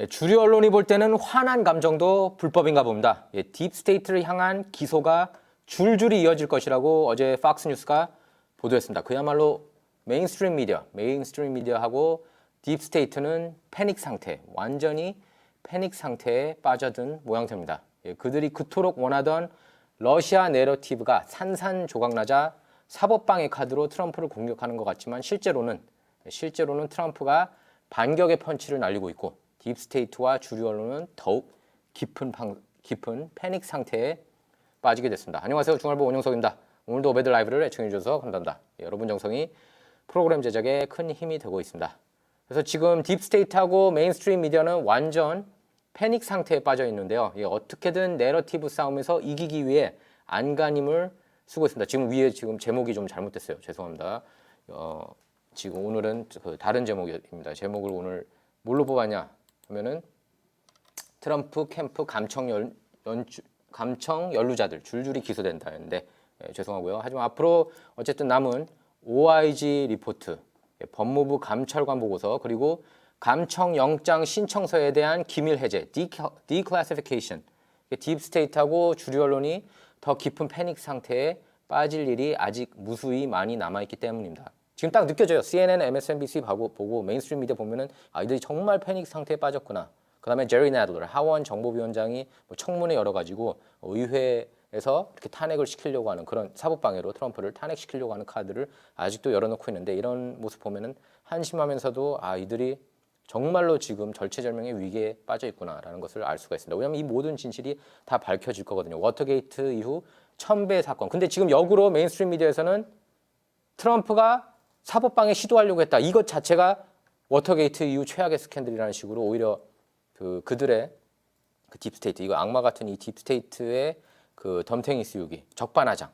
예, 주류 언론이 볼 때는 화난 감정도 불법인가 봅니다. 예, 딥스테이트를 향한 기소가 줄줄이 이어질 것이라고 어제 팍스뉴스가 보도했습니다. 그야말로 메인스트림 미디어, 메인스트림 미디어하고 딥스테이트는 패닉 상태, 완전히 패닉 상태에 빠져든 모양새입니다. 예, 그들이 그토록 원하던 러시아 내러티브가 산산조각나자 사법방해 카드로 트럼프를 공격하는 것 같지만 실제로는 실제로는 트럼프가 반격의 펀치를 날리고 있고 딥스테이트와 주류 언론은 더욱 깊은 방- 깊은 패닉 상태에 빠지게 됐습니다. 안녕하세요. 중얼보 원영석입니다. 오늘도 오베드 라이브를 애청해 주셔서 감사합니다. 예, 여러분 정성이 프로그램 제작에 큰 힘이 되고 있습니다. 그래서 지금 딥스테이트하고 메인스트림 미디어는 완전 패닉 상태에 빠져 있는데요. 예, 어떻게든 내러티브 싸움에서 이기기 위해 안간힘을 쓰고 있습니다. 지금 위에 지금 제목이 좀 잘못됐어요. 죄송합니다. 어, 지금 오늘은 그 다른 제목입니다. 제목을 오늘 뭘로 뽑았냐 하면은 트럼프 캠프 감청 연, 연주, 감청 연루자들 줄줄이 기소된다는데 예, 죄송하고요. 하지만 앞으로 어쨌든 남은 OIG 리포트, 예, 법무부 감찰관 보고서 그리고 감청 영장 신청서에 대한 기밀 해제, 디클래시피케이션, 딥스테이트하고 주류 언론이 더 깊은 패닉 상태에 빠질 일이 아직 무수히 많이 남아 있기 때문입니다. 지금 딱 느껴져요. CNN, MSNBC 보고, 보고 메인스트림 미디어 보면은 아 이들이 정말 패닉 상태에 빠졌구나. 그다음에 제리 나들러 하원 정보위원장이 뭐 청문회 열어가지고 의회에서 이렇게 탄핵을 시키려고 하는 그런 사법방해로 트럼프를 탄핵시키려고 하는 카드를 아직도 열어놓고 있는데 이런 모습 보면은 한심하면서도 아 이들이 정말로 지금 절체절명의 위기에 빠져 있구나라는 것을 알 수가 있습니다. 왜냐하면 이 모든 진실이 다 밝혀질 거거든요. 워터게이트 이후 천배 사건. 근데 지금 역으로 메인스트림 미디어에서는 트럼프가 사법방해 시도하려고 했다. 이것 자체가 워터게이트 이후 최악의 스캔들이라는 식으로 오히려 그 그들의 그 딥스테이트 이거 악마 같은 이 딥스테이트의 그 덤탱이 씌우기 적반하장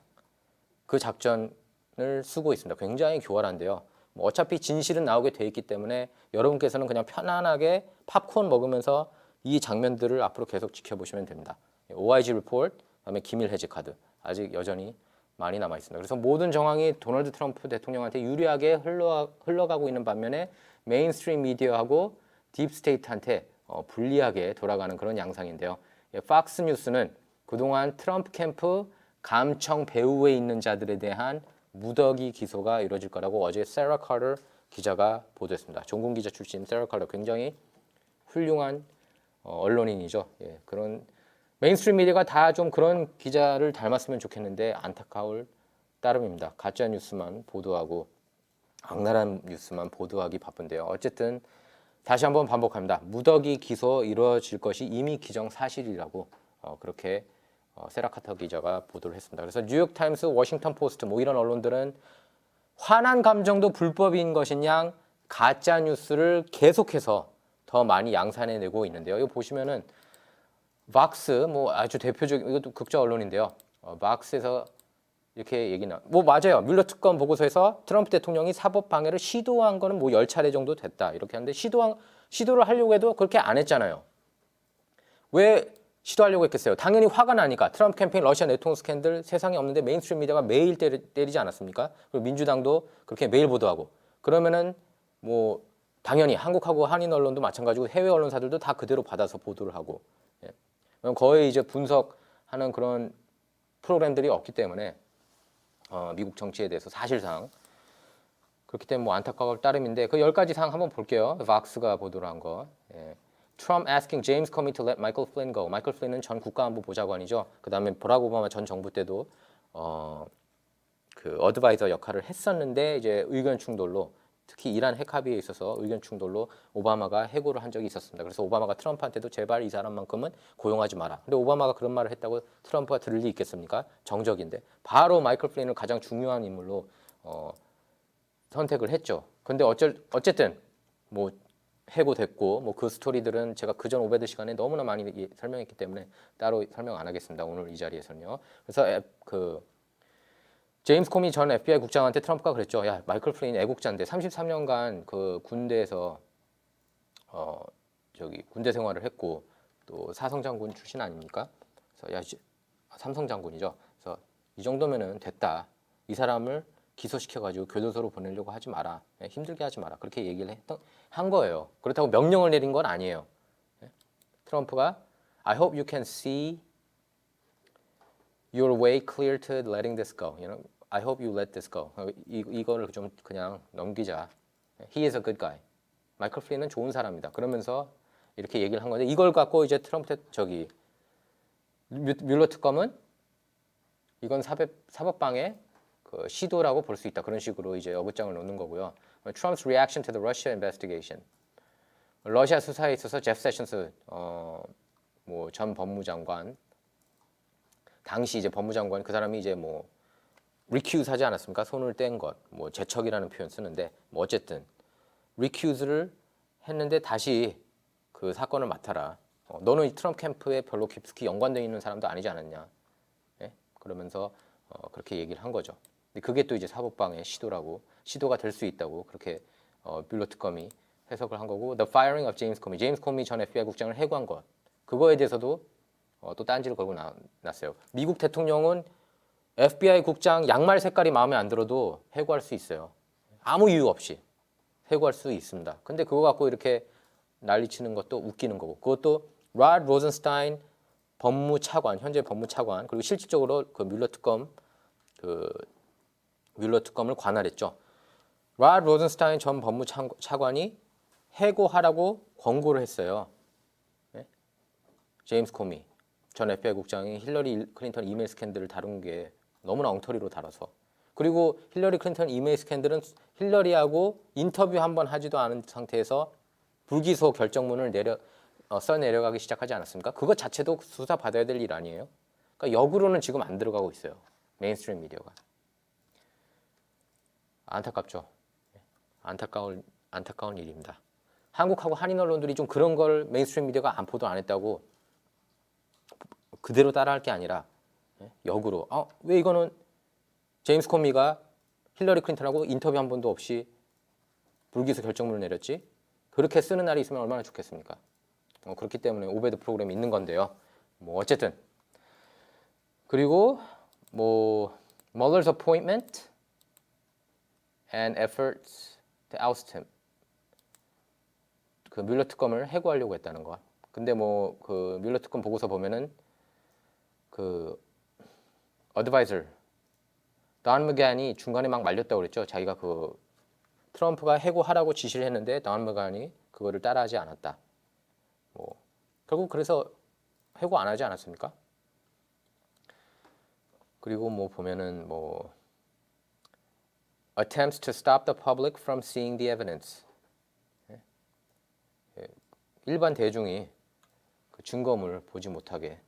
그 작전을 쓰고 있습니다. 굉장히 교활한데요. 뭐 어차피 진실은 나오게 돼 있기 때문에 여러분께서는 그냥 편안하게 팝콘 먹으면서 이 장면들을 앞으로 계속 지켜보시면 됩니다. OIG 리포트, 그다음에 기밀 해지 카드 아직 여전히 많이 남아 있습니다. 그래서 모든 정황이 도널드 트럼프 대통령한테 유리하게 흘러 흘러가고 있는 반면에 메인스트림 미디어하고 딥스테이트한테 어, 불리하게 돌아가는 그런 양상인데요. 예, 팍스 뉴스는 그동안 트럼프 캠프 감청 배후에 있는 자들에 대한 무더기 기소가 이루어질 거라고 어제 세라 카터 기자가 보도했습니다. 종군 기자 출신 세라 카터 굉장히 훌륭한 어, 언론인이죠. 예, 그런 메인스트림 미디어가 다 좀 그런 기자를 닮았으면 좋겠는데 안타까울 따름입니다. 가짜 뉴스만 보도하고 악랄한 뉴스만 보도하기 바쁜데요. 어쨌든 다시 한번 반복합니다. 무더기 기소 이루어질 것이 이미 기정 사실이라고 어, 그렇게 어, 세라카터 기자가 보도를 했습니다. 그래서 뉴욕 타임스, 워싱턴 포스트 뭐 이런 언론들은 화난 감정도 불법인 것이냐 가짜 뉴스를 계속해서 더 많이 양산해내고 있는데요. 이거 보시면은 박스 뭐 아주 대표적인 이것도 국제 언론인데요. 어, 박스에서 이렇게 얘기 나. 뭐 맞아요. 뮬러 특검 보고서에서 트럼프 대통령이 사법 방해를 시도한 거는 뭐 열 차례 정도 됐다 이렇게 하는데 시도한 시도를 하려고 해도 그렇게 안 했잖아요. 왜 시도하려고 했겠어요? 당연히 화가 나니까 트럼프 캠페인 러시아 내통 스캔들 세상에 없는데 메인스트림 미디어가 매일 때리, 때리지 않았습니까? 그리고 민주당도 그렇게 매일 보도하고 그러면은 뭐 당연히 한국하고 한인 언론도 마찬가지고 해외 언론사들도 다 그대로 받아서 보도를 하고 예. 거의 이제 분석하는 그런 프로그램들이 없기 때문에 어, 미국 정치에 대해서 사실상 그렇기 때문에 뭐 안타까울 따름인데 그 열 가지 사항 한번 볼게요. 박스가 보도를 한 거. 예. Trump asking James Comey to let Michael Flynn go. 마이클 플린은 전 국가안보 보좌관이죠. 그다음에 버락 오바마 전 정부 때도 어, 그 어드바이저 역할을 했었는데 이제 의견 충돌로 특히 이란 핵 합의에 있어서 의견 충돌로 오바마가 해고를 한 적이 있었습니다. 그래서 오바마가 트럼프한테도 제발 이 사람만큼은 고용하지 마라. 근데 오바마가 그런 말을 했다고 트럼프가 들을 리 있겠습니까? 정적인데 바로 마이클 플린을 가장 중요한 인물로 어, 선택을 했죠. 근데 어쩔 어쨌든 뭐 해고됐고 뭐 그 스토리들은 제가 그전 오베드 시간에 너무나 많이 예- 설명했기 때문에 따로 설명 안 하겠습니다. 오늘 이 자리에서는요. 그래서 애- 그 제임스 코미 전 FBI 국장한테 트럼프가 그랬죠. 야, 마이클 플레인 애국자인데 33년간 그 군대에서 어 저기 군대 생활을 했고 또 사성 장군 출신 아닙니까? 그래서 야, 아, 삼성 장군이죠. 그래서 이 정도면은 됐다. 이 사람을 기소시켜가지고 교도소로 보내려고 하지 마라. 예, 힘들게 하지 마라. 그렇게 얘기를 했던 한 거예요. 그렇다고 명령을 내린 건 아니에요. 트럼프가 I hope you can see your way clear to letting this go. You know, I hope you let this go. 이 이거를 좀 그냥 넘기자. He is a good guy. 마이클 플린은 좋은 사람이다. 그러면서 이렇게 얘기를 한 건데 이걸 갖고 이제 트럼프 대- 저기 뮤- 뮬러 특검은 이건 사법 사법방의 그 시도라고 볼 수 있다. 그런 식으로 이제 어긋장을 놓는 거고요. Trump's reaction to the Russia investigation. 러시아 수사에 있어서 제프 세션스 어 뭐 전 법무장관 당시 이제 법무장관 그 사람이 이제 뭐 recuse 하지 않았습니까? 손을 뗀 것, 뭐 제척이라는 표현 쓰는데 뭐 어쨌든 recuse를 했는데 다시 그 사건을 맡아라. 어, 너는 이 트럼프 캠프에 별로 깊숙이 연관되어 있는 사람도 아니지 않았냐? 예? 그러면서 어, 그렇게 얘기를 한 거죠. 근데 그게 또 이제 사법방의 시도라고 시도가 될 수 있다고 그렇게 어, 뮬러 특검이 해석을 한 거고 The firing of James Comey, 제임스 코미 전 FBI 국장을 해고한 것 그거에 대해서도 어, 또 딴지를 걸고 나, 났어요. 미국 대통령은 FBI 국장 양말 색깔이 마음에 안 들어도 해고할 수 있어요. 아무 이유 없이 해고할 수 있습니다. 근데 그거 갖고 이렇게 난리치는 것도 웃기는 거고 그것도 라 로젠스타인 법무차관 현재 법무차관 그리고 실질적으로 그 뮬러 특검 그 뮬러 특검을 관할했죠. 라 로젠스타인 전 법무차관이 해고하라고 권고를 했어요. 네? 제임스 코미 전 FBI 국장이 힐러리 클린턴 이메일 스캔들을 다룬 게 너무나 엉터리로 다뤄서 그리고 힐러리 클린턴 이메일 스캔들은 힐러리하고 인터뷰 한 번 하지도 않은 상태에서 불기소 결정문을 내려 어, 써 내려가기 시작하지 않았습니까? 그것 자체도 수사 받아야 될 일 아니에요? 그러니까 역으로는 지금 안 들어가고 있어요. 메인스트림 미디어가 안타깝죠. 예, 안타까운 안타까운 일입니다. 한국하고 한인 언론들이 좀 그런 걸 메인스트림 미디어가 안 보도 안 했다고 그대로 따라할 게 아니라 예, 역으로 어, 왜 이거는 제임스 코미가 힐러리 클린턴하고 인터뷰 한 번도 없이 불기소 결정문을 내렸지 그렇게 쓰는 날이 있으면 얼마나 좋겠습니까? 어, 그렇기 때문에 오베드 프로그램이 있는 건데요. 뭐 어쨌든 그리고 뭐 Mueller's appointment and efforts to oust him. 그 뮬러 특검을 해고하려고 했다는 거. 근데 뭐 그 뮬러 특검 보고서 보면은 그 어드바이저 던 머간이 중간에 막 말렸다고 그랬죠. 자기가 그 트럼프가 해고하라고 지시를 했는데 던 머간이 그거를 따라하지 않았다. 뭐 결국 그래서 해고 안 하지 않았습니까? 그리고 뭐 보면은 뭐 attempts to stop the public from seeing the evidence. 예. 예. 일반 대중이 그 증거물 보지 못하게.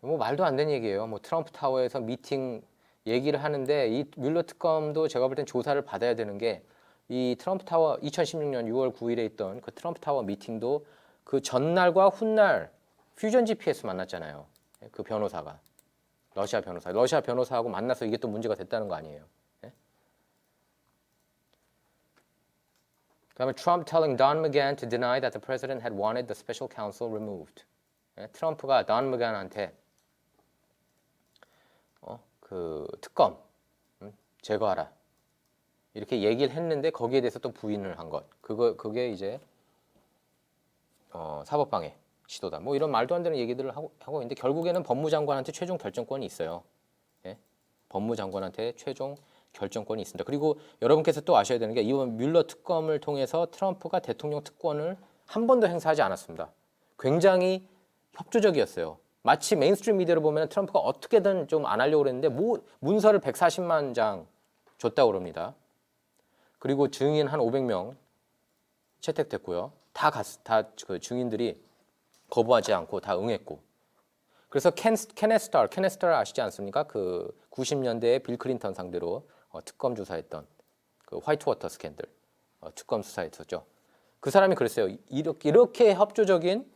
뭐 말도 안 되는 얘기예요. 뭐 트럼프 타워에서 미팅 얘기를 하는데 이 뮬러 특검도 제가 볼 땐 조사를 받아야 되는 게 이 트럼프 타워 2016년 6월 9일에 있던 그 트럼프 타워 미팅도 그 전날과 훗날 퓨전 GPS 만났잖아요. 예, 그 변호사가 러시아 변호사, 러시아 변호사하고 만나서 이게 또 문제가 됐다는 거 아니에요. 예? 그다음에 Trump telling Don McGahn to deny that the president had wanted the special counsel removed. 예? 트럼프가 Don McGahn한테 어, 그 특검 음, 제거하라 이렇게 얘기를 했는데 거기에 대해서 또 부인을 한 것. 그거 그게 이제 어, 사법방해 시도다. 뭐 이런 말도 안 되는 얘기들을 하고, 하고 있는데 결국에는 법무장관한테 최종 결정권이 있어요. 예? 법무장관한테 최종 결정권이 있습니다. 그리고 여러분께서 또 아셔야 되는 게 이번 뮬러 특검을 통해서 트럼프가 대통령 특권을 한 번도 행사하지 않았습니다. 굉장히 협조적이었어요. 마치 메인스트림 미디어를 보면 트럼프가 어떻게든 좀 안 하려고 그랬는데 뭐 문서를 140만 장 줬다고 그럽니다. 그리고 증인 한 500명 채택됐고요. 다 갔, 다그 증인들이 거부하지 않고 다 응했고. 그래서 켄, 케네스탈, 케네스탈 아시지 않습니까? 그 90년대에 빌 클린턴 상대로 어, 특검 조사했던 그 화이트워터 스캔들 어, 특검 수사했었죠. 그 사람이 그랬어요. 이렇게, 이렇게 협조적인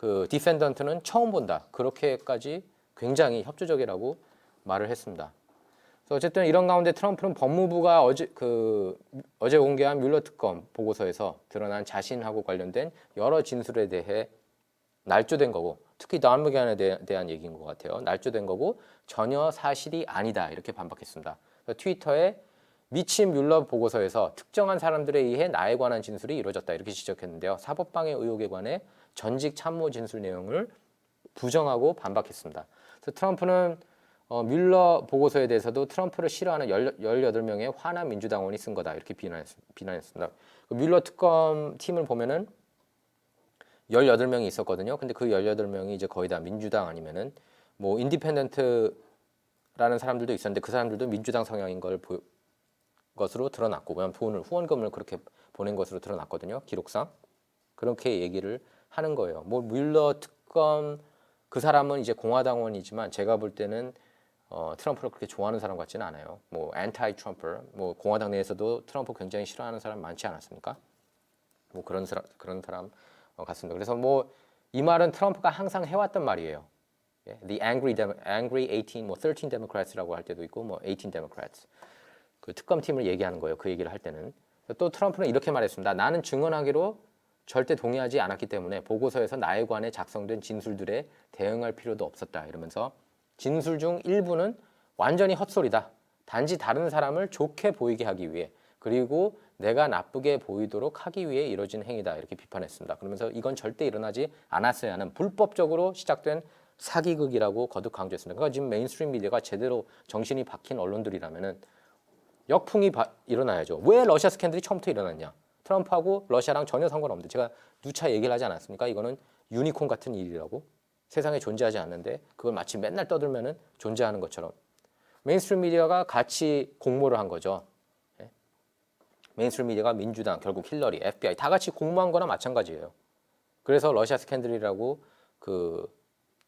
그 디펜던트는 처음 본다. 그렇게까지 굉장히 협조적이라고 말을 했습니다. 그래서 어쨌든 이런 가운데 트럼프는 법무부가 어제 그 어제 공개한 뮬러 특검 보고서에서 드러난 자신하고 관련된 여러 진술에 대해 날조된 거고 특히 던 무간에 대한 얘기인 것 같아요. 날조된 거고 전혀 사실이 아니다 이렇게 반박했습니다. 트위터에 미친 뮬러 보고서에서 특정한 사람들에 의해 나에 관한 진술이 이루어졌다 이렇게 지적했는데요. 사법방해 의혹에 관해 전직 참모 진술 내용을 부정하고 반박했습니다. 그래서 트럼프는 어, 뮬러 보고서에 대해서도 트럼프를 싫어하는 18명의 화난 민주당원이 쓴 거다 이렇게 비난했, 비난했 습니다. 그 뮬러 특검 팀을 보면은 18명이 있었거든요. 근데 그 18명이 이제 거의 다 민주당 아니면은 뭐 인디펜던트라는 사람들도 있었는데 그 사람들도 민주당 성향인 걸 보, 것으로 드러났고 그냥 돈을 후원금을 그렇게 보낸 것으로 드러났거든요. 기록상. 그렇게 얘기를 하는 거예요. 뭐 뮬러 특검 그 사람은 이제 공화당원이지만 제가 볼 때는 어, 트럼프를 그렇게 좋아하는 사람 같지는 않아요. 뭐 엔타이 트럼프, 뭐 공화당 내에서도 트럼프 굉장히 싫어하는 사람 많지 않았습니까? 뭐 그런 사람 그런 사람 어, 같습니다. 그래서 뭐 이 말은 트럼프가 항상 해왔던 말이에요. 예, The angry, angry 18, 뭐 13 Democrats라고 할 때도 있고 뭐18 Democrats. 그 특검 팀을 얘기하는 거예요. 그 얘기를 할 때는 또 트럼프는 이렇게 말했습니다. 나는 증언하기로 절대 동의하지 않았기 때문에 보고서에서 나에 관해 작성된 진술들에 대응할 필요도 없었다. 이러면서 진술 중 일부는 완전히 헛소리다. 단지 다른 사람을 좋게 보이게 하기 위해 그리고 내가 나쁘게 보이도록 하기 위해 이뤄진 행위다. 이렇게 비판했습니다. 그러면서 이건 절대 일어나지 않았어야 하는 불법적으로 시작된 사기극이라고 거듭 강조했습니다. 그러니까 지금 메인스트림 미디어가 제대로 정신이 박힌 언론들이라면은 역풍이 바- 일어나야죠. 왜 러시아 스캔들이 처음부터 일어났냐? 트럼프하고 러시아랑 전혀 상관없는데 제가 누차 얘기를 하지 않았습니까? 이거는 유니콘 같은 일이라고 세상에 존재하지 않는데 그걸 마치 맨날 떠들면은 존재하는 것처럼 메인스트림 미디어가 같이 공모를 한 거죠. 예? 메인스트림 미디어가 민주당, 결국 힐러리, FBI 다 같이 공모한 거나 마찬가지예요. 그래서 러시아 스캔들이라고 그,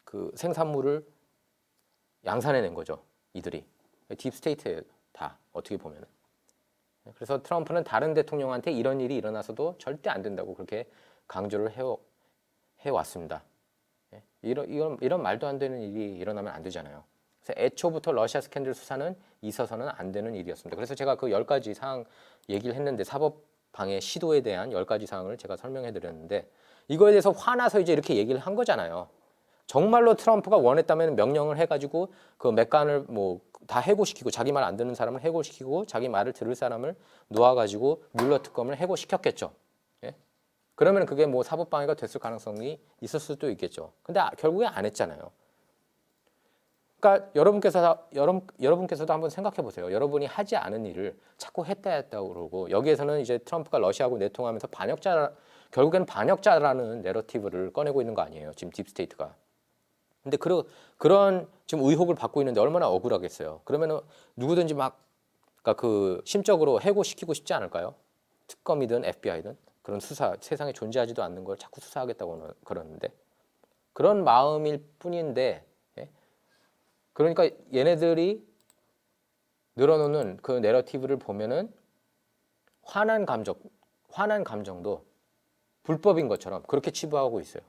그 생산물을 양산해낸 거죠. 이들이 딥스테이트에 다 어떻게 보면은. 그래서 트럼프는 다른 대통령한테 이런 일이 일어나서도 절대 안 된다고 그렇게 강조를 해, 해왔습니다. 예, 이런, 이런, 이런 말도 안 되는 일이 일어나면 안 되잖아요. 그래서 애초부터 러시아 스캔들 수사는 있어서는 안 되는 일이었습니다. 그래서 제가 그 열 가지 사항 얘기를 했는데 사법 방해 시도에 대한 열 가지 사항을 제가 설명해 드렸는데 이거에 대해서 화나서 이제 이렇게 얘기를 한 거잖아요. 정말로 트럼프가 원했다면 명령을 해가지고 그 맥간을 뭐 다 해고시키고 자기 말 안 듣는 사람을 해고시키고 자기 말을 들을 사람을 놓아가지고 뮬러 특검을 해고시켰겠죠. 예? 그러면 그게 뭐 사법 방해가 됐을 가능성이 있을 수도 있겠죠. 근데 아- 결국에 안 했잖아요. 그러니까 여러분께서 여러분 여러분께서도 한번 생각해 보세요. 여러분이 하지 않은 일을 자꾸 했다 했다고 그러고 여기에서는 이제 트럼프가 러시아하고 내통하면서 반역자 결국에는 반역자라는 내러티브를 꺼내고 있는 거 아니에요. 지금 딥스테이트가. 근데 그런 그런 지금 의혹을 받고 있는데 얼마나 억울하겠어요. 그러면은 누구든지 막 그러니까 그 심적으로 해고시키고 싶지 않을까요? 특검이든 FBI든 그런 수사 세상에 존재하지도 않는 걸 자꾸 수사하겠다고 그러는데 그런 마음일 뿐인데 예? 그러니까 얘네들이 늘어놓는 그 내러티브를 보면은 화난 감정 화난 감정도 불법인 것처럼 그렇게 치부하고 있어요.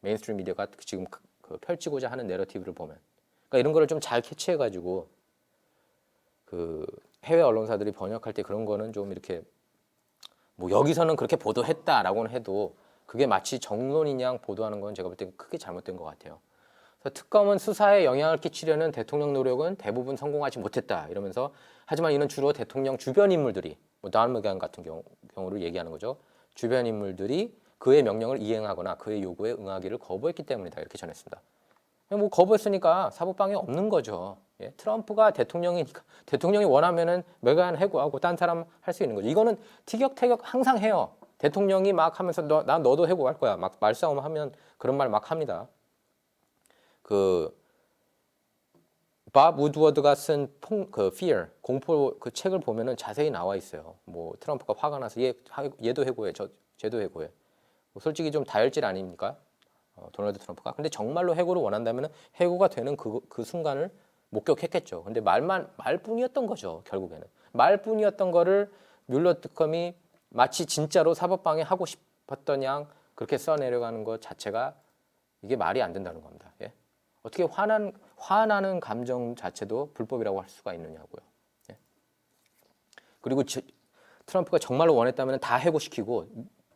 메인스트림 미디어가 지금 그- 그 펼치고자 하는 내러티브를 보면 그러니까 이런 거를 좀 잘 캐치해 가지고 그 해외 언론사들이 번역할 때 그런 거는 좀 이렇게 뭐 여기서는 그렇게 보도했다라고는 해도 그게 마치 정론인 양 보도하는 건 제가 볼 때 크게 잘못된 것 같아요. 그래서 특검은 수사에 영향을 끼치려는 대통령 노력은 대부분 성공하지 못했다 이러면서 하지만 이는 주로 대통령 주변 인물들이 뭐 다알무간 같은 경우, 경우를 얘기하는 거죠. 주변 인물들이 그의 명령을 이행하거나 그의 요구에 응하기를 거부했기 때문이다 이렇게 전했습니다. 뭐 거부했으니까 사법방해 없는 거죠. 예, 트럼프가 대통령이니까 대통령이 원하면은 메간 해고하고 딴 사람 할 수 있는 거죠. 이거는 티격태격 항상 해요. 대통령이 막 하면서 너, 나 너도 해고할 거야. 막 말싸움 하면 그런 말 막 합니다. 그밥 우드워드가 쓴그 Fear 공포 그 책을 보면은 자세히 나와 있어요. 뭐 트럼프가 화가 나서 얘 하- 얘도 해고해, 저 쟤도 해고해. 뭐 솔직히 좀 다혈질 아닙니까? 어, 도널드 트럼프가. 근데 정말로 해고를 원한다면 해고가 되는 그, 그 순간을 목격했겠죠. 근데 말만 말뿐이었던 거죠. 결국에는 말뿐이었던 거를 뮬러 특검이 마치 진짜로 사법방해 하고 싶었던 양 그렇게 써내려가는 것 자체가 이게 말이 안 된다는 겁니다. 예? 어떻게 화난 화나는 감정 자체도 불법이라고 할 수가 있느냐고요. 예? 그리고 지- 트럼프가 정말로 원했다면 다 해고시키고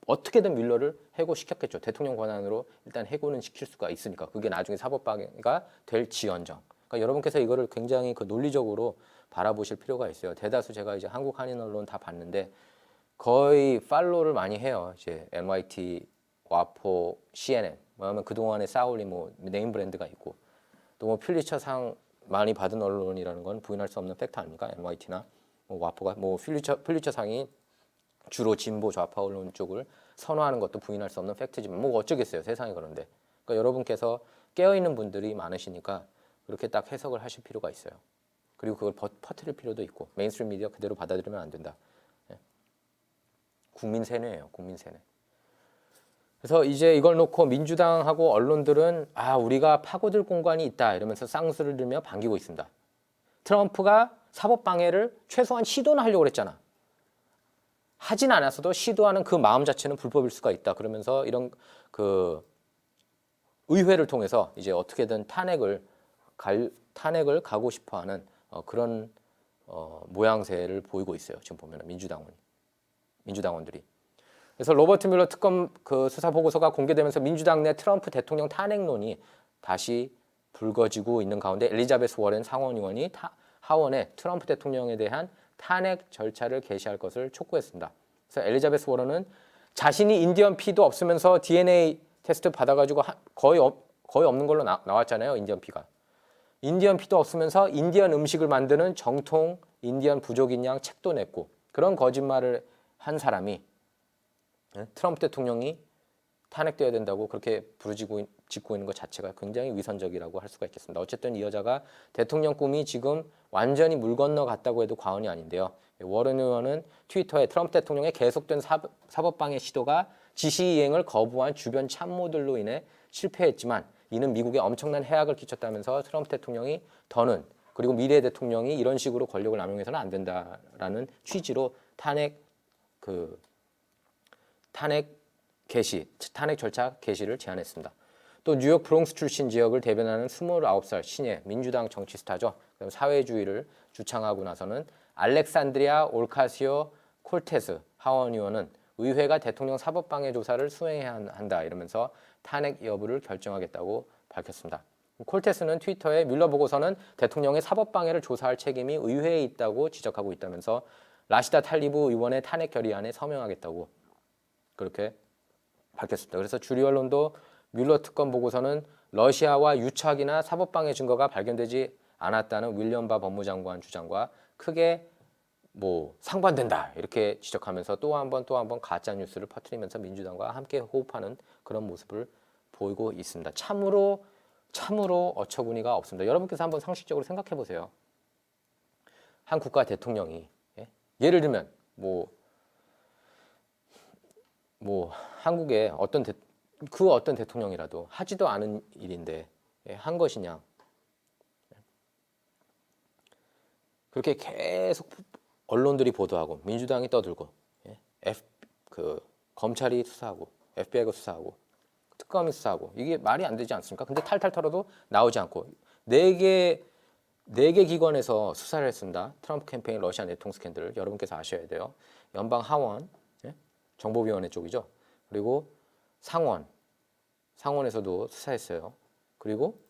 어떻게든 뮬러를 해고시켰겠죠. 대통령 권한으로 일단 해고는 시킬 수가 있으니까 그게 나중에 사법방해가 될 지연정. 그러니까 여러분께서 이거를 굉장히 그 논리적으로 바라보실 필요가 있어요. 대다수 제가 이제 한국 한인 언론 다 봤는데 거의 팔로우를 많이 해요. 이제 NYT 와포, CNN. 뭐냐면 그동안에 쌓아올린 뭐 네임 브랜드가 있고 또 뭐 퓰리처상 많이 받은 언론이라는 건 부인할 수 없는 팩트 아닙니까? NYT나 뭐 와포가 뭐 퓰리처 퓰리처상이 주로 진보 좌파 언론 쪽을 선호하는 것도 부인할 수 없는 팩트지만 뭐 어쩌겠어요 세상이 그런데 그러니까 여러분께서 깨어 있는 분들이 많으시니까 그렇게 딱 해석을 하실 필요가 있어요. 그리고 그걸 퍼, 퍼뜨릴 필요도 있고 메인스트림 미디어 그대로 받아들이면 안 된다. 예. 국민 세뇌예요, 국민 세뇌. 그래서 이제 이걸 놓고 민주당하고 언론들은 아 우리가 파고들 공간이 있다 이러면서 쌍수를 들며 반기고 있습니다. 트럼프가 사법 방해를 최소한 시도는 하려고 그랬잖아. 하진 않았어도 시도하는 그 마음 자체는 불법일 수가 있다. 그러면서 이런 그 의회를 통해서 이제 어떻게든 탄핵을 갈 탄핵을 가고 싶어하는 어, 그런 어, 모양새를 보이고 있어요. 지금 보면 민주당원 민주당원들이. 그래서 로버트 뮬러 특검 그 수사 보고서가 공개되면서 민주당 내 트럼프 대통령 탄핵론이 다시 불거지고 있는 가운데 엘리자베스 워렌 상원 의원이 타, 하원에 트럼프 대통령에 대한 탄핵 절차를 개시할 것을 촉구했습니다. 그래서 엘리자베스 워런은 자신이 인디언 피도 없으면서 DNA 테스트 받아가지고 하- 거의 없, 거의 없는 걸로 나, 나왔잖아요. 인디언 피가. 인디언 피도 없으면서 인디언 음식을 만드는 정통 인디언 부족인 양 책도 냈고 그런 거짓말을 한 사람이 예? 트럼프 대통령이 탄핵돼야 된다고 그렇게 부르짖고 있- 짓고 있는 것 자체가 굉장히 위선적이라고 할 수가 있겠습니다. 어쨌든 이 여자가 대통령 꿈이 지금 완전히 물 건너 갔다고 해도 과언이 아닌데요. 워런 의원은 트위터에 트럼프 대통령의 계속된 사법, 사법방해 시도가 지시 이행을 거부한 주변 참모들로 인해 실패했지만 이는 미국에 엄청난 해악을 끼쳤다면서 트럼프 대통령이 더는 그리고 미래 대통령이 이런 식으로 권력을 남용해서는 안 된다라는 취지로 탄핵 그 탄핵 개시, 탄핵 절차 개시를 제안했습니다. 또 뉴욕 브롱스 출신 지역을 대변하는 29살 신예 민주당 정치 스타죠. 그다음 사회주의를 주창하고 나서는 알렉산드리아 올카시오 콜테스 하원 의원은 의회가 대통령 사법방해 조사를 수행해야 한- 한다 이러면서 탄핵 여부를 결정하겠다고 밝혔습니다. 콜테스는 트위터에 뮬러 보고서는 대통령의 사법방해를 조사할 책임이 의회에 있다고 지적하고 있다면서 라시다 탈리브 의원의 탄핵 결의안에 서명하겠다고 그렇게 밝혔습니다. 그래서 주류 언론도 뮬러 특검 보고서는 러시아와 유착이나 사법방해 증거가 발견되지 않았다는 윌리엄 바 법무장관 주장과 크게 뭐 상반된다 이렇게 지적하면서 또 한 번 또 한 번 가짜 뉴스를 퍼뜨리면서 민주당과 함께 호흡하는 그런 모습을 보이고 있습니다. 참으로 참으로 어처구니가 없습니다. 여러분께서 한번 상식적으로 생각해 보세요. 한 국가 대통령이 예? 예를 들면 뭐 뭐 한국의 어떤 대, 그 어떤 대통령이라도 하지도 않은 일인데 예, 한 것이냐 그렇게 계속 언론들이 보도하고 민주당이 떠들고 예, F, 그 검찰이 수사하고 FBI가 수사하고 특검이 수사하고 이게 말이 안 되지 않습니까? 근데 탈탈 털어도 나오지 않고 네개 네개 기관에서 수사를 했습니다. 트럼프 캠페인 러시아 내통 스캔들을 여러분께서 아셔야 돼요. 연방 하원 예? 정보위원회 쪽이죠. 그리고 상원, 상원에서도 수사했어요. 그리고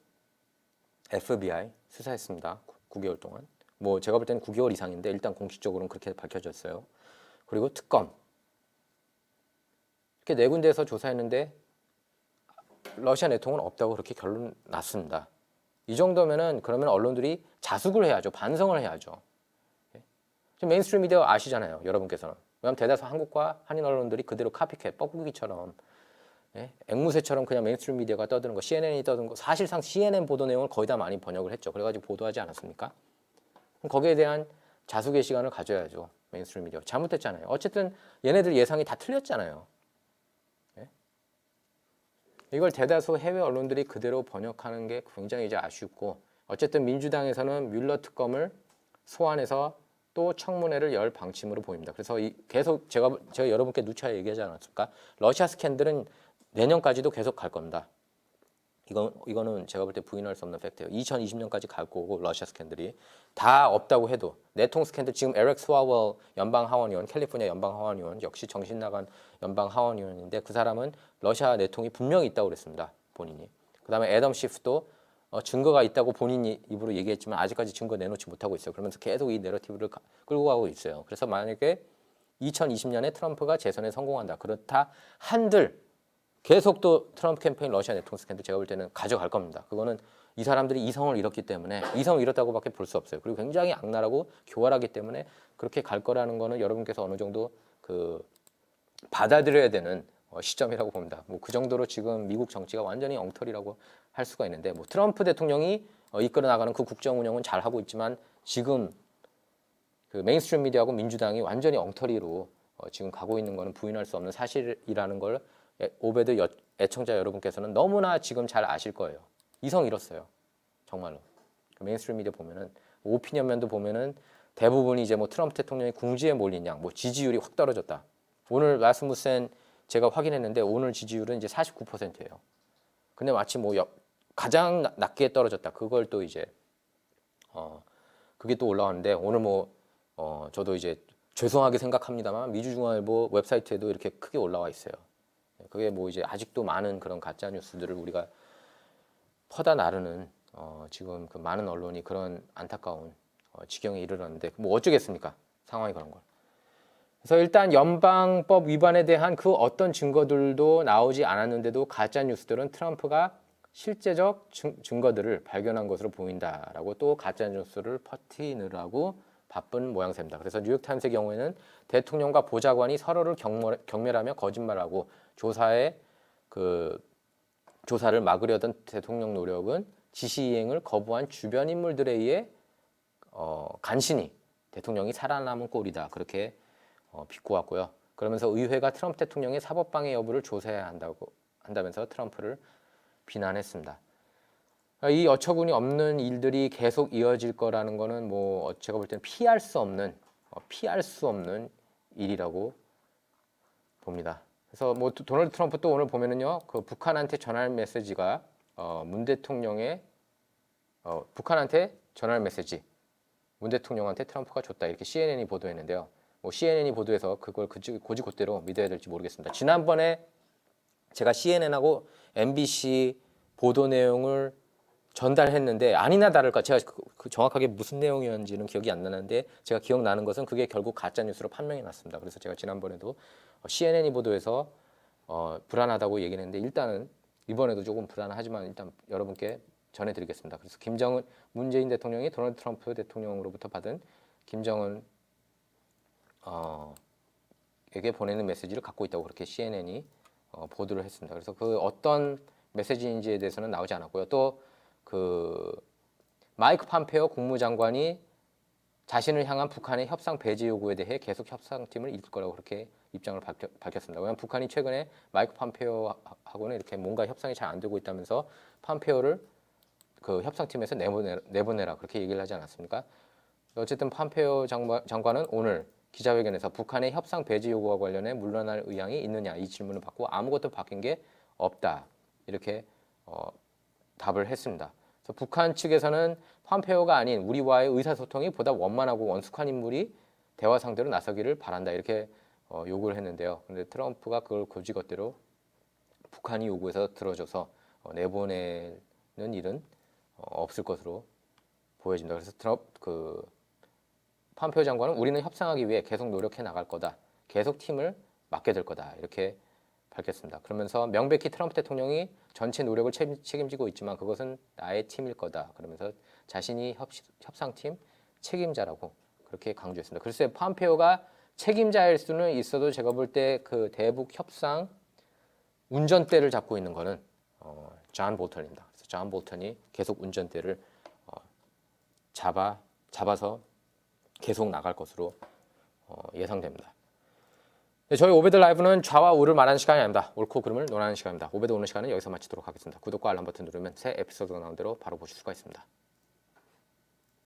FBI 수사했습니다. 9개월 동안. 뭐 제가 볼 때는 9개월 이상인데 일단 공식적으로는 그렇게 밝혀졌어요. 그리고 특검. 이렇게 네 군데에서 조사했는데 러시아 내통은 없다고 그렇게 결론 났습니다. 이 정도면은 그러면 언론들이 자숙을 해야죠. 반성을 해야죠. 예? 지금 메인스트림 미디어 아시잖아요. 여러분께서는. 왜냐하면 대다수 한국과 한인 언론들이 그대로 카피캣, 뻐꾸기처럼 예? 앵무새처럼 그냥 메인스트림 미디어가 떠드는 거, CNN이 떠드는 거, 사실상 CNN 보도 내용을 거의 다 많이 번역을 했죠. 그래가지고 보도하지 않았습니까? 그럼 거기에 대한 자숙의 시간을 가져야죠. 메인스트림 미디어. 잘못했잖아요. 어쨌든 얘네들 예상이 다 틀렸잖아요. 예? 이걸 대다수 해외 언론들이 그대로 번역하는 게 굉장히 이제 아쉽고 어쨌든 민주당에서는 뮬러 특검을 소환해서 또 청문회를 열 방침으로 보입니다. 그래서 이 계속 제가 제가 여러분께 누차 얘기하지 않았습니까? 러시아 스캔들은 내년까지도 계속 갈 겁니다. 이건 이거는 제가 볼 때 부인할 수 없는 팩트예요. 2020년까지 갈 거고 러시아 스캔들이 다 없다고 해도 내통 스캔들 지금 에렉 스와웰 연방 하원의원, 캘리포니아 연방 하원의원 역시 정신 나간 연방 하원의원인데 그 사람은 러시아 내통이 분명히 있다고 그랬습니다. 본인이. 그다음에 애덤 시프도 어, 증거가 있다고 본인이 입으로 얘기했지만 아직까지 증거 내놓지 못하고 있어요. 그러면서 계속 이 내러티브를 가- 끌고 가고 있어요. 그래서 만약에 2020년에 트럼프가 재선에 성공한다. 그렇다 한들 계속 또 트럼프 캠페인 러시아 네트워크 스캔들 제가 볼 때는 가져갈 겁니다. 그거는 이 사람들이 이성을 잃었기 때문에 이성을 잃었다고밖에 볼 수 없어요. 그리고 굉장히 악랄하고 교활하기 때문에 그렇게 갈 거라는 거는 여러분께서 어느 정도 그 받아들여야 되는 어, 시점이라고 봅니다. 뭐 그 정도로 지금 미국 정치가 완전히 엉터리라고 할 수가 있는데 뭐 트럼프 대통령이 어, 이끌어 나가는 그 국정 운영은 잘 하고 있지만 지금 그 메인스트림 미디어하고 민주당이 완전히 엉터리로 어, 지금 가고 있는 거는 부인할 수 없는 사실이라는 걸 애- 오베드 여- 애청자 여러분께서는 너무나 지금 잘 아실 거예요. 이성 잃었어요. 정말로. 그 메인스트림 미디어 보면은 오피니언 면도 보면은 대부분이 이제 뭐 트럼프 대통령이 궁지에 몰린 양, 뭐 지지율이 확 떨어졌다. 오늘 라스무센 제가 확인했는데 오늘 지지율은 이제 49%예요. 근데 마치 뭐 여- 가장 낮- 낮게 떨어졌다. 그걸 또 이제 어 그게 또 올라왔는데 오늘 뭐 어 저도 이제 죄송하게 생각합니다만 미주중앙일보 웹사이트에도 이렇게 크게 올라와 있어요. 그게 뭐 이제 아직도 많은 그런 가짜 뉴스들을 우리가 퍼다 나르는 어 지금 그 많은 언론이 그런 안타까운 어 지경에 이르렀는데 뭐 어쩌겠습니까? 상황이 그런 걸. 그래서 일단 연방법 위반에 대한 그 어떤 증거들도 나오지 않았는데도 가짜 뉴스들은 트럼프가 실제적 증, 증거들을 발견한 것으로 보인다라고 또 가짜 뉴스를 퍼뜨리느라고 바쁜 모양새입니다. 그래서 뉴욕 타임스의 경우에는 대통령과 보좌관이 서로를 경멸, 경멸 하며 거짓말하고 조사에 그 조사를 막으려던 대통령 노력은 지시 이행을 거부한 주변 인물들에 의해 어, 간신히 대통령이 살아남은 꼴이다 그렇게 어, 비꼬았고요. 그러면서 의회가 트럼프 대통령의 사법 방해 여부를 조사해야 한다고 한다면서 트럼프를 비난했습니다. 이 어처구니 없는 일들이 계속 이어질 거라는 거는 뭐 제가 볼 때는 피할 수 없는 어, 피할 수 없는 일이라고 봅니다. 그래서 뭐 도- 도널드 트럼프 또 오늘 보면은요 그 북한한테 전할 메시지가 어, 문 대통령의 어, 북한한테 전할 메시지 문 대통령한테 트럼프가 줬다 이렇게 CNN이 보도했는데요. 뭐 CNN이 보도해서 그걸 고지고대로 믿어야 될지 모르겠습니다. 지난번에 제가 CNN하고 MBC 보도 내용을 전달했는데 아니나 다를까 제가 그, 그 정확하게 무슨 내용이었는지는 기억이 안 나는데 제가 기억나는 것은 그게 결국 가짜 뉴스로 판명이 났습니다. 그래서 제가 지난번에도 어, CNN이 보도해서 어, 불안하다고 얘기를 했는데 일단은 이번에도 조금 불안하지만 일단 여러분께 전해드리겠습니다. 그래서 김정은 문재인 대통령이 도널드 트럼프 대통령으로부터 받은 김정은 어, 에게 보내는 메시지를 갖고 있다고 그렇게 CNN이 어, 보도를 했습니다. 그래서 그 어떤 메시지인지에 대해서는 나오지 않았고요. 또 그 마이크 팜페오 국무장관이 자신을 향한 북한의 협상 배제 요구에 대해 계속 협상팀을 이끌 거라고 그렇게 입장을 밝혔, 밝혔습니다. 왜냐하면 북한이 최근에 마이크 팜페오하고는 이렇게 뭔가 협상이 잘 안 되고 있다면서 팜페오를 그 협상팀에서 내보내, 내보내라 그렇게 얘기를 하지 않았습니까? 어쨌든 팜페오 장관, 장관은 오늘 기자회견에서 북한의 협상 배제 요구와 관련해 물러날 의향이 있느냐 이 질문을 받고 아무것도 바뀐 게 없다 이렇게 어, 답을 했습니다. 그래서 북한 측에서는 팜페오가 아닌 우리와의 의사소통이 보다 원만하고 원숙한 인물이 대화 상대로 나서기를 바란다 이렇게 어, 요구를 했는데요. 그런데 트럼프가 그걸 고지것대로 북한이 요구해서 들어줘서 어, 내보내는 일은 어, 없을 것으로 보여집니다. 그래서 트럼프 그 팜페오 장관은 우리는 협상하기 위해 계속 노력해 나갈 거다. 계속 팀을 맡게 될 거다. 이렇게 밝혔습니다. 그러면서 명백히 트럼프 대통령이 전체 노력을 책- 책임지고 있지만 그것은 나의 팀일 거다. 그러면서 자신이 협, 협상팀 책임자라고 그렇게 강조했습니다. 글쎄 팜페오가 책임자일 수는 있어도 제가 볼 때 그 대북 협상 운전대를 잡고 있는 거는 어, 존 볼턴입니다. 그래서 존 볼턴이 계속 운전대를 어, 잡아 잡아서 계속 나갈 것으로 어, 예상됩니다. 네, 저희 오베드 라이브는 좌와 우를 말하는 시간이 아닙니다. 옳고 그름을 논하는 시간입니다. 오베드 오늘 시간은 여기서 마치도록 하겠습니다. 구독과 알람 버튼 누르면 새 에피소드가 나온 대로 바로 보실 수가 있습니다.